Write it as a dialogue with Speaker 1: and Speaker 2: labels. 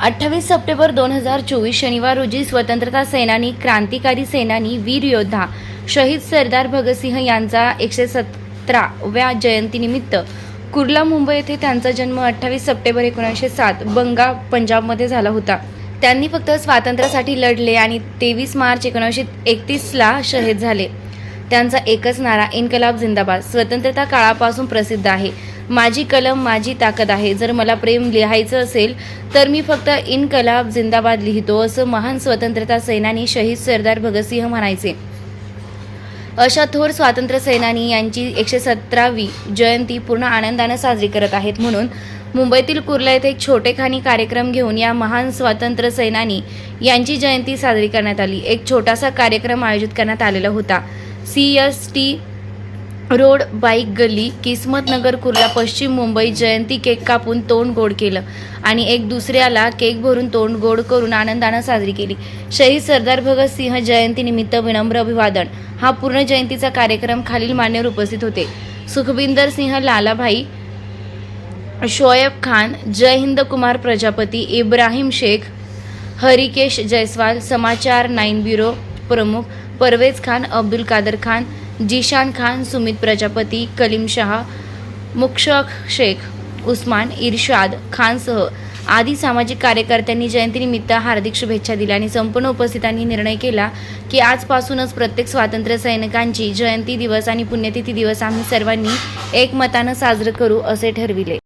Speaker 1: अठ्ठावीस सप्टेंबर दोन हजार चोवीस शनिवार रोजी स्वतंत्रता सेनानी क्रांतिकारी सेनानी वीर योद्धा शहीद सरदार भगतसिंह यांचा एकशे सतराव्या जयंतीनिमित्त कुर्ला मुंबई येथे त्यांचा जन्म अठ्ठावीस सप्टेंबर एकोणीसशे सात बंगा पंजाबमध्ये झाला होता. त्यांनी फक्त स्वातंत्र्यासाठी लढले आणि तेवीस मार्च एकोणीसशे एकतीसला शहीद झाले. त्यांचा एकच नारा इन्कलाब जिंदाबाद. स्वतंत्रता काळापासून प्रसिद्ध आहे. माझी कलम माझी ताकद आहे. जर मला प्रेम लिहायचं असेल तर मी फक्त इन्कलाब जिंदाबाद लिहितो असं महान स्वतंत्रता सेनानी शहीद सरदार भगतसिंह म्हणायचे. अशा थोर स्वातंत्र्य सेनानी यांची एकशे सतरावी जयंती पूर्ण आनंदानं साजरी करत आहेत. म्हणून मुंबईतील कुर्ला येथे एक छोटेखानी कार्यक्रम घेऊन या महान स्वातंत्र्य सेनानी यांची जयंती साजरी करण्यात आली. एक छोटासा कार्यक्रम आयोजित करण्यात आलेला होता. C S T road bike गल्ली किस्मत नगर कुर्ला पश्चिम मुंबई जयंती केक कापून तोंड गोड केलं आणि एक दुसऱ्याला केक भरून तोंड गोड करून आनंदानं साजरी केली. शहीद सरदार भगत सिंह जयंतीनिमित्त विनम्र अभिवादन. हा पूर्ण जयंतीचा कार्यक्रम खालील मान्यवर उपस्थित होते. सुखविंदर सिंह लालाभाई शोएब खान जय हिंद कुमार प्रजापती इब्राहिम शेख हरिकेश जयस्वाल समाचार नाईन ब्युरो प्रमुख परवेज खान अब्दुल कादर खान जिशान खान सुमित प्रजापती कलीम शाह मुक्षक शेख उस्मान इर्शाद खानसह आदी सामाजिक कार्यकर्त्यांनी जयंतीनिमित्त हार्दिक शुभेच्छा दिल्या आणि संपूर्ण उपस्थितांनी निर्णय केला की आजपासूनच प्रत्येक स्वातंत्र्य सैनिकांची जयंती दिवस आणि पुण्यतिथी दिवस आम्ही सर्वांनी एकमतानं साजरं करू असे ठरविले.